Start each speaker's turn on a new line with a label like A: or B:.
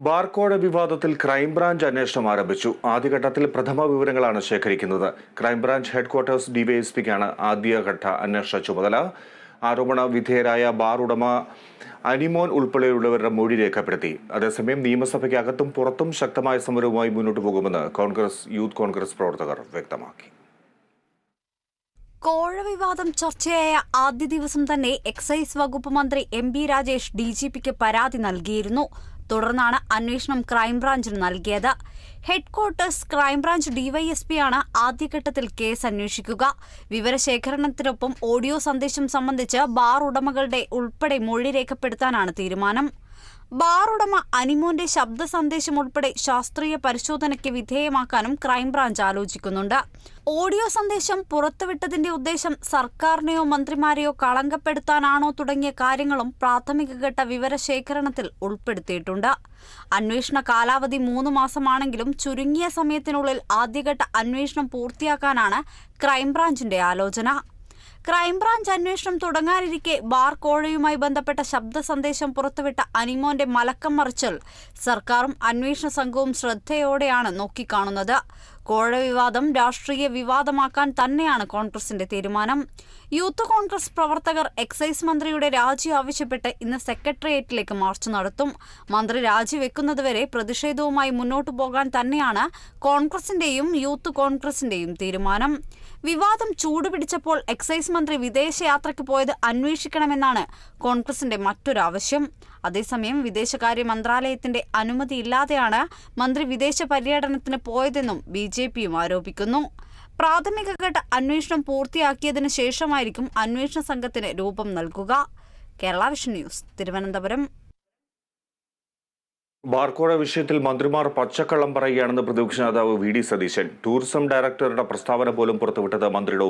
A: ബാർക്കോഴ വിവാദത്തിൽ ക്രൈംബ്രാഞ്ച് അന്വേഷണം ആരംഭിച്ചു. ആദ്യഘട്ടത്തിൽ പ്രഥമ വിവരങ്ങളാണ് ശേഖരിക്കുന്നത്. ക്രൈംബ്രാഞ്ച് ഹെഡ്ക്വാർട്ടേഴ്സ് ഡിവൈഎസ്പിക്കാണ് ആദ്യഘട്ട അന്വേഷണ ചുമതല. ആരോപണ വിധേയരായ ബാർ ഉടമ അനിമോൻ ഉൾപ്പെടെയുള്ളവരുടെ മൊഴി രേഖപ്പെടുത്തി. അതേസമയം നിയമസഭയ്ക്കകത്തും പുറത്തും ശക്തമായ സമരവുമായി മുന്നോട്ടു പോകുമെന്ന് കോൺഗ്രസ് യൂത്ത് കോൺഗ്രസ് പ്രവർത്തകർ വ്യക്തമാക്കി.
B: കോഴ വിവാദം ചർച്ചയായ ആദ്യ ദിവസം തന്നെ എക്സൈസ് വകുപ്പ് മന്ത്രി M B Rajesh D G പിക്ക് പരാതി നൽകിയിരുന്നു. തുടർന്നാണ് അന്വേഷണം ക്രൈംബ്രാഞ്ചിന് നൽകിയത്. ഹെഡ്ക്വാർട്ടേഴ്സ് ക്രൈംബ്രാഞ്ച് ഡിവൈഎസ്പിയാണ് ആദ്യഘട്ടത്തിൽ കേസ് അന്വേഷിക്കുക. വിവരശേഖരണത്തിനൊപ്പം ഓഡിയോ സന്ദേശം സംബന്ധിച്ച് ബാർ ഉടമകളുടെ ഉൾപ്പെടെ മൊഴി രേഖപ്പെടുത്താനാണ് തീരുമാനം. ബാർ ഉടമ അനിമോന്റെ ശബ്ദ സന്ദേശം ഉൾപ്പെടെ ശാസ്ത്രീയ പരിശോധനയ്ക്ക് വിധേയമാക്കാനും ക്രൈംബ്രാഞ്ച് ആലോചിക്കുന്നുണ്ട്. ഓഡിയോ സന്ദേശം പുറത്തുവിട്ടതിന്റെ ഉദ്ദേശം സർക്കാരിനെയോ മന്ത്രിമാരെയോ കളങ്കപ്പെടുത്താനാണോ തുടങ്ങിയ കാര്യങ്ങളും പ്രാഥമിക ഘട്ട വിവരശേഖരണത്തിൽ ഉൾപ്പെടുത്തിയിട്ടുണ്ട്. അന്വേഷണ കാലാവധി മൂന്ന് മാസമാണെങ്കിലും ചുരുങ്ങിയ സമയത്തിനുള്ളിൽ ആദ്യഘട്ട അന്വേഷണം പൂർത്തിയാക്കാനാണ് ക്രൈംബ്രാഞ്ചിന്റെ ആലോചന. ക്രൈംബ്രാഞ്ച് അന്വേഷണം തുടങ്ങാനിരിക്കെ ബാർ കോഴയുമായി ബന്ധപ്പെട്ട ശബ്ദ സന്ദേശം പുറത്തുവിട്ട അനിമോന്റെ മലക്കം മറിച്ചൽ. സർക്കാരും അന്വേഷണ സംഘവും ശ്രദ്ധയോടെയാണ് നോക്കിക്കാണുന്നത്. കോഴ വിവാദം രാഷ്ട്രീയ വിവാദമാക്കാൻ തന്നെയാണ് കോൺഗ്രസിന്റെ തീരുമാനം. യൂത്ത് കോൺഗ്രസ് പ്രവർത്തകർ എക്സൈസ് മന്ത്രിയുടെ രാജി ആവശ്യപ്പെട്ട് ഇന്ന് സെക്രട്ടേറിയറ്റിലേക്ക് മാർച്ച് നടത്തും. മന്ത്രി രാജിവെക്കുന്നതുവരെ പ്രതിഷേധവുമായി മുന്നോട്ടു പോകാൻ തന്നെയാണ് കോൺഗ്രസിന്റെയും യൂത്ത് കോൺഗ്രസിന്റെയും തീരുമാനം. വിവാദം ചൂടുപിടിച്ചപ്പോൾ എക്സൈസ് മന്ത്രി വിദേശയാത്രയ്ക്ക് പോയത് അന്വേഷിക്കണമെന്നാണ് കോൺഗ്രസിന്റെ മറ്റൊരാവശ്യം. അതേസമയം വിദേശകാര്യ മന്ത്രാലയത്തിന്റെ അനുമതിയില്ലാതെയാണ് മന്ത്രി വിദേശ പര്യടനത്തിന് പോയതെന്നും ബി ജെ പിയും ആരോപിക്കുന്നു. പ്രാഥമിക ഘട്ട അന്വേഷണം പൂർത്തിയാക്കിയതിനു ശേഷമായിരിക്കും അന്വേഷണ സംഘത്തിന് രൂപം നൽകുക. Kerala vision news Thiruvananthapuram.
A: ബാർക്കോഴ വിഷയത്തിൽ മന്ത്രിമാർ പച്ചക്കള്ളം പറയുകയാണെന്ന് പ്രതിപക്ഷ നേതാവ് വി ഡി സതീശൻ. ടൂറിസം ഡയറക്ടറുടെ പ്രസ്താവന പോലും പുറത്തുവിട്ടത് മന്ത്രിയുടെ